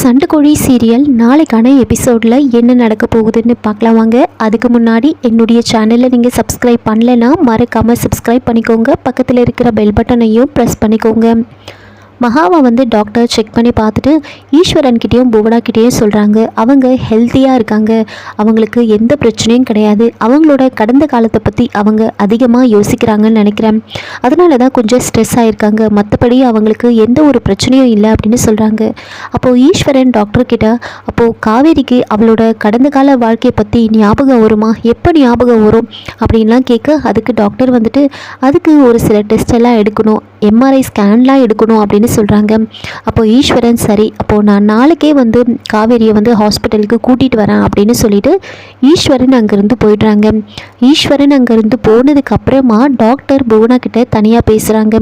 சண்டுக்கோழி serial நாளைக்கான எபிசோடில் என்ன நடக்க போகுதுன்னு பார்க்கலாம் வாங்க. அதுக்கு முன்னாடி என்னுடைய சேனலை நீங்கள் சப்ஸ்கிரைப் பண்ணலைன்னா மறக்காமல் சப்ஸ்கிரைப் பண்ணிக்கோங்க. பக்கத்தில் இருக்கிற பெல் பட்டனையும் ப்ரெஸ் பண்ணிக்கோங்க. மகாவை வந்து டாக்டர் செக் பண்ணி பார்த்துட்டு ஈஸ்வரன்கிட்டேயும் புவனாக்கிட்டேயும் சொல்கிறாங்க அவங்க ஹெல்த்தியாக இருக்காங்க. அவங்களுக்கு எந்த பிரச்சனையும் கிடையாது. அவங்களோட கடந்த காலத்தை பற்றி அவங்க அதிகமாக யோசிக்கிறாங்கன்னு நினைக்கிறேன். அதனால தான் கொஞ்சம் ஸ்ட்ரெஸ் ஆகிருக்காங்க மற்றபடி அவங்களுக்கு எந்த ஒரு பிரச்சனையும் இல்லை அப்படின்னு சொல்கிறாங்க அப்போது ஈஸ்வரன் டாக்டர்கிட்ட அப்போது காவேரிக்கு அவளோட கடந்த கால வாழ்க்கையை பற்றி ஞாபகம் வருமா? எப்போ ஞாபகம் வரும்? அப்படின்லாம் கேட்க அதுக்கு டாக்டர் வந்துட்டு அதுக்கு ஒரு சில டெஸ்ட் எல்லாம் எடுக்கணும். எம்ஆர்ஐ ஸ்கேன்லாம் எடுக்கணும். அப்படின்னு சொல்கிறாங்க அப்போது ஈஸ்வரன் சரி அப்போது நான் நாளைக்கே வந்து காவேரியை வந்து ஹாஸ்பிட்டலுக்கு கூட்டிகிட்டு வரேன் அப்படின்னு சொல்லிட்டு ஈஸ்வரன் அங்கேருந்து போயிடுறாங்க. ஈஸ்வரன் அங்கேருந்து போனதுக்கப்புறமா டாக்டர் புவனா கிட்ட தனியாக பேசுகிறாங்க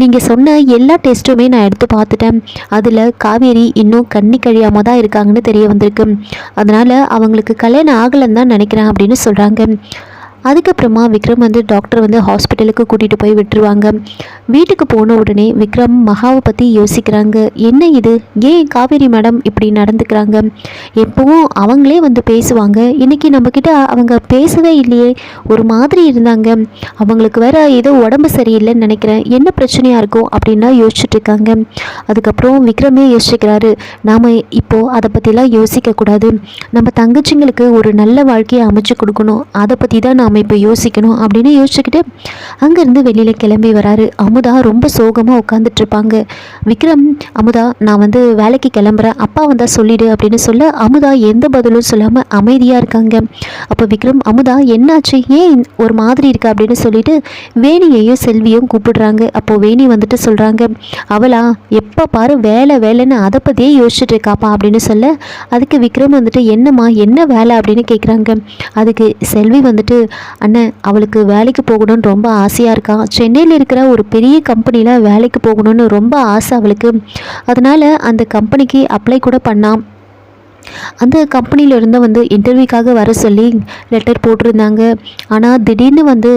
நீங்கள் சொன்ன எல்லா டெஸ்ட்டுமே நான் எடுத்து பார்த்துட்டேன். அதில் காவேரி இன்னும் கண்ணி கழியாமல் தான் இருக்காங்கன்னு தெரிய வந்திருக்கு. அதனால் அவங்களுக்கு கல்யாணம் ஆகலைன்னு தான் நினைக்கிறேன் அப்படின்னு சொல்கிறாங்க அதுக்கப்புறமா விக்ரம் வந்து டாக்டர் வந்து ஹாஸ்பிட்டலுக்கு கூட்டிகிட்டு போய் விட்டுருவாங்க. வீட்டுக்கு போன உடனே விக்ரம் மகாவை பற்றி யோசிக்கிறாங்க. என்ன இது? ஏன் காவேரி மேடம் இப்படி நடந்துக்கிறாங்க? எப்பவும் அவங்களே வந்து பேசுவாங்க. இன்றைக்கி நம்மக்கிட்ட அவங்க பேசவே இல்லையே. ஒரு மாதிரி இருந்தாங்க. அவங்களுக்கு வேற ஏதோ உடம்பு சரியில்லைன்னு நினைக்கிறேன். என்ன பிரச்சனையாக இருக்கும் அப்படின்னா யோசிச்சுட்ருக்காங்க அதுக்கப்புறம் விக்ரமே யோசிக்கிறாரு. நாம் இப்போது அதை பற்றிலாம் யோசிக்கக்கூடாது. நம்ம தங்கச்சிங்களுக்கு ஒரு நல்ல வாழ்க்கையை அமைச்சு கொடுக்கணும். அதை பற்றி தான் நாம் நம்ம இப்போ யோசிக்கணும் அப்படின்னு யோசிச்சுக்கிட்டு அங்கேருந்து வெளியில் கிளம்பி வராரு. அமுதா ரொம்ப சோகமாக உட்காந்துட்டு இருப்பாங்க விக்ரம் அமுதா நான் வந்து வேலைக்கு கிளம்புறேன். அப்பா வந்தால் சொல்லிடு அப்படின்னு சொல்ல அமுதா எந்த பதிலும் சொல்லாமல் அமைதியாக இருக்காங்க. அப்போ விக்ரம் அமுதா என்னாச்சு? ஏன் ஒரு மாதிரி இருக்கா? அப்படின்னு சொல்லிட்டு வேணியையும் செல்வியும் கூப்பிடுறாங்க. அப்போது வேணி வந்துட்டு சொல்கிறாங்க அவளா எப்போ பாரு வேலை வேலைன்னு அதை பற்றியே யோசிச்சுட்டு இருக்காப்பா அப்படின்னு சொல்ல அதுக்கு விக்ரம் வந்துட்டு என்னம்மா என்ன வேலை? அப்படின்னு கேட்குறாங்க அதுக்கு செல்வி வந்துட்டு அண்ணன் அவளுக்கு வேலைக்கு போகணும்னு ரொம்ப ஆசையாக இருக்கா? சென்னையில் இருக்கிற ஒரு பெரிய கம்பெனியில் வேலைக்கு போகணும்னு ரொம்ப ஆசை அவளுக்கு. அதனால் அந்த கம்பெனிக்கு அப்ளை கூட பண்ணான் அந்த கம்பெனியிலிருந்து வந்து இன்டர்வியூக்காக வர சொல்லி லெட்டர் போட்டிருந்தாங்க. ஆனால் திடீர்னு வந்து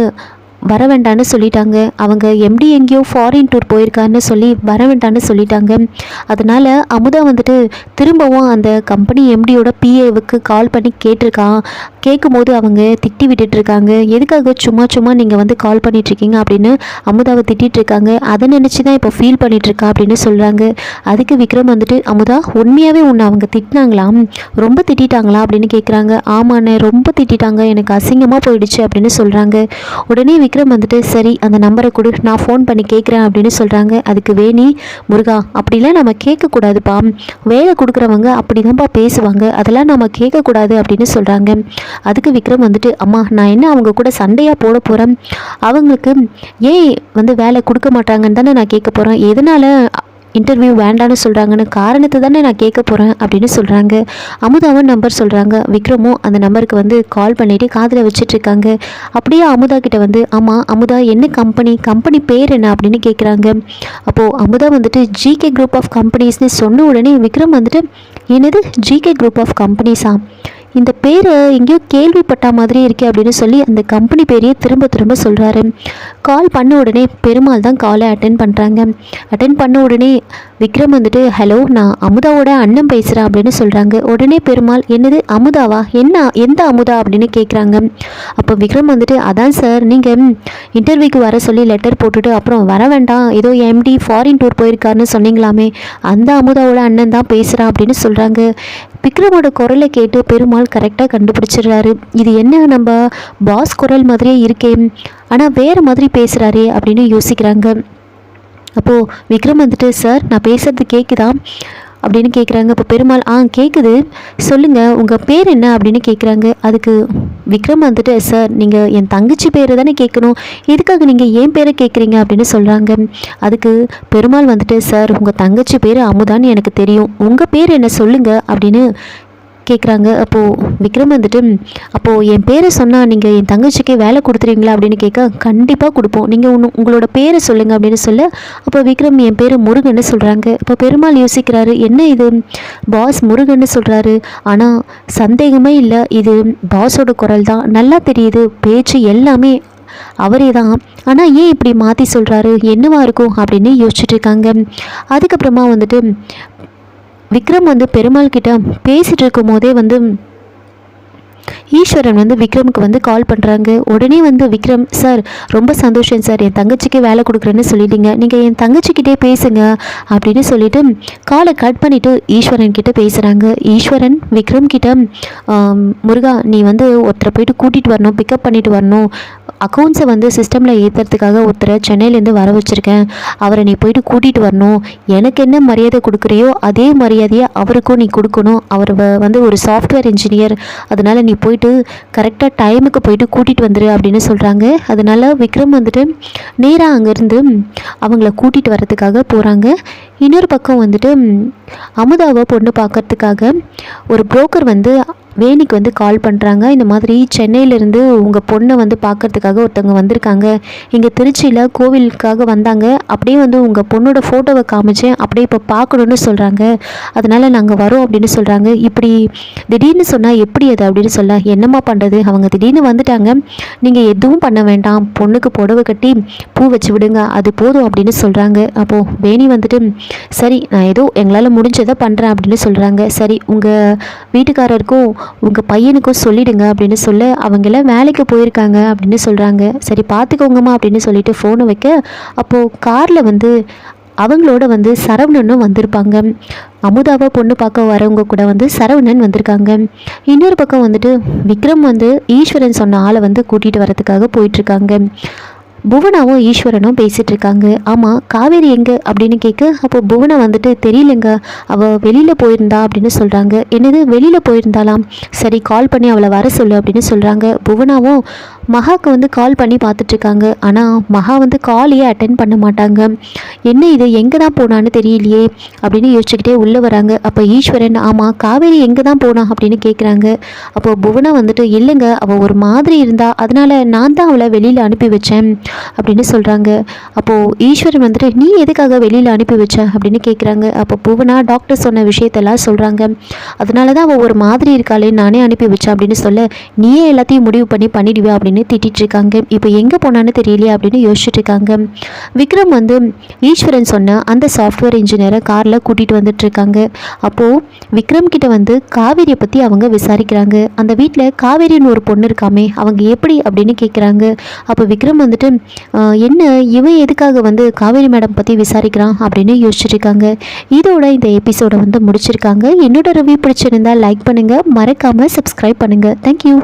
வர வேண்டான்னு சொல்லிட்டாங்க. அவங்க எம்டி எங்கேயோ ஃபாரின் டூர் போயிருக்கான்னு சொல்லி வர வேண்டான்னு சொல்லிட்டாங்க. அதனால் அமுதா வந்துட்டு திரும்பவும் அந்த கம்பெனி எம்டியோட பிஏவுக்கு கால் பண்ணி கேட்டிருக்கான். கேட்கும்போது அவங்க திட்டி விட்டுட்டுருக்காங்க. எதுக்காக சும்மா சும்மா நீங்கள் வந்து கால் பண்ணிகிட்ருக்கீங்க அப்படின்னு அமுதாவை திட்டிகிட்ருக்காங்க அதை நினச்சி தான் இப்போ ஃபீல் பண்ணிகிட்ருக்கா அப்படின்னு சொல்கிறாங்க அதுக்கு விக்ரம் வந்துட்டு அமுதா உண்மையாகவே உன்னை அவங்க திட்டினாங்களாம்? ரொம்ப திட்டிட்டாங்களா? அப்படின்னு கேட்குறாங்க ஆமாண்ணே ரொம்ப திட்டிட்டாங்க. எனக்கு அசிங்கமாக போயிடுச்சு அப்படின்னு சொல்கிறாங்க உடனே விக்ரம் வந்துட்டு சரி அந்த நம்பரை கொடு நான் ஃபோன் பண்ணி கேட்குறேன் அப்படின்னு சொல்கிறாங்க அதுக்கு வேணி முருகா அப்படிலாம் நம்ம கேட்கக்கூடாதுப்பா. வேலை கொடுக்குறவங்க அப்படி தான்ப்பா பேசுவாங்க. அதெல்லாம் நம்ம கேட்கக்கூடாது அப்படின்னு சொல்கிறாங்க அதுக்கு விக்ரம் வந்துட்டு அம்மா நான் என்ன அவங்க கூட சண்டையாக போட போகிறேன் அவங்களுக்கு ஏன் வந்து வேலை கொடுக்க மாட்டாங்கன்னு தானே நான் கேட்க போகிறேன் எதனால் இன்டர்வியூ வேண்டான்னு சொல்கிறாங்கன்னு காரணத்தை தானே நான் கேட்க போகிறேன் அப்படின்னு சொல்கிறாங்க அமுதாவும் நம்பர் சொல்கிறாங்க விக்ரமும் அந்த நம்பருக்கு வந்து கால் பண்ணிவிட்டு காதில் வச்சிட்ருக்காங்க அப்படியே அமுதா கிட்டே வந்து ஆமாம் அமுதா என்ன கம்பெனி கம்பெனி பேர் என்ன? அப்படின்னு கேட்குறாங்க அப்போது அமுதா வந்துட்டு ஜிகே குரூப் ஆஃப் கம்பெனிஸ்னு சொன்ன உடனே விக்ரம் வந்துட்டு என்னது? ஜிகே குரூப் ஆஃப் கம்பெனிஸா இந்த பேர் எங்கேயோ கேள்விப்பட்ட மாதிரி இருக்கே அப்படின்னு சொல்லி அந்த கம்பெனி பேரையே திரும்ப திரும்ப சொல்கிறாரு கால் பண்ண உடனே பெருமாள் தான் காலை அட்டன் பண்ணுறாங்க அட்டன் பண்ண உடனே விக்ரம் வந்துட்டு ஹலோ நான் அமுதாவோட அண்ணன் பேசுகிறேன் அப்படின்னு சொல்கிறாங்க உடனே பெருமாள் என்னது அமுதாவா? என்ன எந்த அமுதா? அப்படின்னு கேட்குறாங்க அப்போ விக்ரம் வந்துட்டு அதான் சார் நீங்கள் இன்டர்வியூக்கு வர சொல்லி லெட்டர் போட்டுட்டு அப்புறம் வர வேண்டாம். ஏதோ எம்டி ஃபாரின் டூர் போயிருக்காருன்னு சொன்னீங்களாமே. அந்த அமுதாவோட அண்ணன் தான் பேசுகிறான் அப்படின்னு சொல்கிறாங்க விக்ரமோட குரலை கேட்டு பெருமாள் கரெக்டாக கண்டுபிடிச்சிடுறாரு. இது என்ன நம்ம பாஸ் குரல் மாதிரியே இருக்கே. ஆனால் வேறு மாதிரி பேசுகிறாரே அப்படின்னு யோசிக்கிறாங்க. அப்போது விக்ரம் வந்துட்டு சார் நான் பேசுகிறது கேட்குதா அப்படின்னு கேட்குறாங்க இப்போ பெருமாள் ஆ கேட்குது சொல்லுங்கள் உங்கள் பேர் என்ன? அப்படின்னு கேட்குறாங்க அதுக்கு விக்ரம் வந்துட்டு சார் நீங்கள் என் தங்கச்சி பேரை தானே கேட்கணும். எதுக்காக நீங்கள் ஏன் பேரை கேட்குறீங்க? அப்படின்னு சொல்கிறாங்க அதுக்கு பெருமாள் வந்துட்டு சார் உங்கள் தங்கச்சி பேர் அமுதான்னு எனக்கு தெரியும். உங்கள் பேர் என்ன சொல்லுங்கள் அப்படின்னு கேட்குறாங்க அப்போது விக்ரம் வந்துட்டு அப்போது என் பேரை சொன்னால் நீங்கள் என் தங்கச்சிக்கே வேலை கொடுத்துறீங்களா அப்படின்னு கேட்க கண்டிப்பாக கொடுப்போம். நீங்கள் ஒன்று உங்களோட பேரை சொல்லுங்கள் அப்படின்னு சொல்ல அப்போ விக்ரம் என் பேர் முருகன்னு சொல்கிறாங்க அப்போ பெருமாள் யோசிக்கிறாரு என்ன இது? பாஸ் முருகன்னு சொல்கிறாரு ஆனால் சந்தேகமே இல்லை. இது பாஸோட குரல் தான். நல்லா தெரியுது. பேச்சு எல்லாமே அவரே தான். ஆனால் ஏன் இப்படி மாற்றி சொல்கிறாரு என்னவா இருக்கும்? அப்படின்னு யோசிச்சுட்டு இருக்காங்க. அதுக்கப்புறமா வந்துட்டு விக்ரம் வந்து பெருமாள் கிட்ட பேசிகிட்டு இருக்கும் போதே வந்து ஈஸ்வரன் வந்து விக்ரமுக்கு வந்து கால் பண்ணுறாங்க உடனே வந்து விக்ரம் சார் ரொம்ப சந்தோஷம் சார் என் தங்கச்சிக்கு வேலை கொடுக்குறேன்னு சொல்லிட்டீங்க. நீங்கள் என் தங்கச்சிக்கிட்டே பேசுங்க அப்படின்னு சொல்லிட்டு காலை கட் பண்ணிவிட்டு ஈஸ்வரன் கிட்ட பேசுகிறாங்க ஈஸ்வரன் விக்ரம் கிட்ட முருகா நீ வந்து ஒருத்தரை போயிட்டு கூட்டிகிட்டு வரணும் பிக்கப் பண்ணிட்டு வரணும். அக்கௌண்ட்ஸை வந்து சிஸ்டமில் ஏற்றுறதுக்காக ஒருத்தரை சென்னையிலேருந்து வர வச்சுருக்கேன். அவரை நீ போயிட்டு கூட்டிகிட்டு வரணும். எனக்கு என்ன மரியாதை கொடுக்குறியோ அதே மரியாதையை அவருக்கும் நீ கொடுக்கணும். அவர் வ- வந்து ஒரு சாஃப்ட்வேர் இன்ஜினியர் அதனால் நீ போயிட்டு கரெக்டாக டைமுக்கு போயிட்டு கூட்டிகிட்டு வந்துடு அப்படின்னு சொல்கிறாங்க அதனால் விக்ரம் வந்துட்டு நேராக அங்கேருந்து அவங்கள கூட்டிகிட்டு வர்றதுக்காக போகிறாங்க இன்னொரு பக்கம் வந்துட்டு அமுதாவை பொண்ணு பார்க்கறதுக்காக ஒரு புரோக்கர் வந்து வேணிக்கு வந்து கால் பண்ணுறாங்க இந்த மாதிரி சென்னையிலேருந்து உங்கள் பொண்ணை வந்து பார்க்கறதுக்காக ஒருத்தவங்க வந்திருக்காங்க. இங்கே திருச்சியில் கோவிலுக்காக வந்தாங்க. அப்படியே வந்து உங்கள் பொண்ணோட ஃபோட்டோவை காமிச்சேன். அப்படியே இப்போ பார்க்கணுன்னு சொல்கிறாங்க அதனால் நாங்கள் வரோம் அப்படின்னு சொல்கிறாங்க இப்படி திடீர்னு சொன்னால் எப்படி அது அப்படின்னு சொல்ல என்னம்மா பண்ணுறது அவங்க திடீர்னு வந்துட்டாங்க. நீங்கள் எதுவும் பண்ண வேண்டாம். பொண்ணுக்கு புடவை கட்டி பூ வச்சு விடுங்க. அது போதும் அப்படின்னு சொல்கிறாங்க அப்போது வேணி வந்துட்டு சரி நான் ஏதோ எங்களால் முடிஞ்சதை பண்ணுறேன் அப்படின்னு சொல்கிறாங்க சரி உங்கள் வீட்டுக்காரருக்கும் உங்கள் பையனுக்கும் சொல்லிடுங்க அப்படின்னு சொல்ல அவங்கள வேலைக்கு போயிருக்காங்க அப்படின்னு சொல்கிறாங்க சரி பார்த்துக்கோங்கம்மா அப்படின்னு சொல்லிட்டு ஃபோனை வைக்க அப்போது காரில் வந்து அவங்களோட வந்து சரவணனும் வந்திருப்பாங்க. அமுதாவை பொண்ணு பார்க்க வரவங்க கூட வந்து சரவணன் வந்திருக்காங்க. இன்னொரு பக்கம் வந்துட்டு விக்ரம் வந்து ஈஸ்வரன் சொன்ன ஆளை வந்து கூட்டிகிட்டு வரதுக்காக போயிட்டுருக்காங்க புவனாவும் ஈஸ்வரனும் பேசிகிட்டு இருக்காங்க. ஆமாம் காவேரி எங்கே? அப்படின்னு கேட்க அப்போ புவனா வந்துட்டு தெரியலங்க அவள் வெளியில் போயிருந்தா? அப்படின்னு சொல்கிறாங்க என்னது வெளியில் போயிருந்தாலாம் சரி கால் பண்ணி அவளை வர சொல்லு அப்படின்னு சொல்கிறாங்க புவனாவும் மகாக்கு வந்து கால் பண்ணி பார்த்துட்ருக்காங்க. ஆனால் மகா வந்து காலையே அட்டன் பண்ண மாட்டாங்க. என்ன இது? எங்கே தான் போனான்னு தெரியலையே அப்படின்னு யோசிச்சுக்கிட்டே உள்ளே வராங்க. அப்போ ஈஸ்வரன் ஆமாம் காவேரி எங்கே தான் போனா? அப்படின்னு கேட்குறாங்க அப்போ புவனா வந்துட்டு இல்லைங்க அவள் ஒரு மாதிரி இருந்தா அதனால் நான் தான் அவளை வெளியில் அனுப்பி வச்சேன் அப்படின்னு சொல்கிறாங்க அப்போது ஈஸ்வரன் வந்துட்டு நீ எதுக்காக வெளியில் அனுப்பி வச்ச? அப்படின்னு கேட்குறாங்க அப்போ புவனா டாக்டர் சொன்ன விஷயத்தெல்லாம் சொல்கிறாங்க அதனால தான் அவள் ஒரு மாதிரி இருக்காளே நானே அனுப்பி வச்சேன் அப்படின்னு சொல்ல நீயே எல்லாத்தையும் முடிவு பண்ணி பண்ணிடுவேன் அப்படின்னு திட்டிட்டு இருக்காங்க இப்போ எங்கே போனான்னு தெரியலையே அப்படின்னு யோசிச்சுட்டு இருக்காங்க விக்ரம் வந்து ஈஸ்வரன் சொன்ன அந்த சாஃப்ட்வேர் இன்ஜினியரை காரில் கூட்டிகிட்டு வந்துட்டு இருக்காங்க அப்போது விக்ரம் கிட்ட வந்து காவேரியை பற்றி அவங்க விசாரிக்கிறாங்க. அந்த வீட்டில் காவேரின்னு ஒரு பொண்ணு இருக்காமே அவங்க எப்படி அப்படின்னு கேட்குறாங்க அப்போ விக்ரம் வந்துட்டு என்ன இவன் எதுக்காக வந்து காவேரி மேடம் பற்றி விசாரிக்கிறான்? அப்படின்னு யோசிச்சுட்டு இருக்காங்க இதோட இந்த எபிசோடை வந்து முடிச்சிருக்காங்க. என்னோட ரிவ்யூ பிடிச்சிருந்தா லைக் பண்ணுங்கள் மறக்காமல் சப்ஸ்கிரைப் பண்ணுங்கள் தேங்க்யூ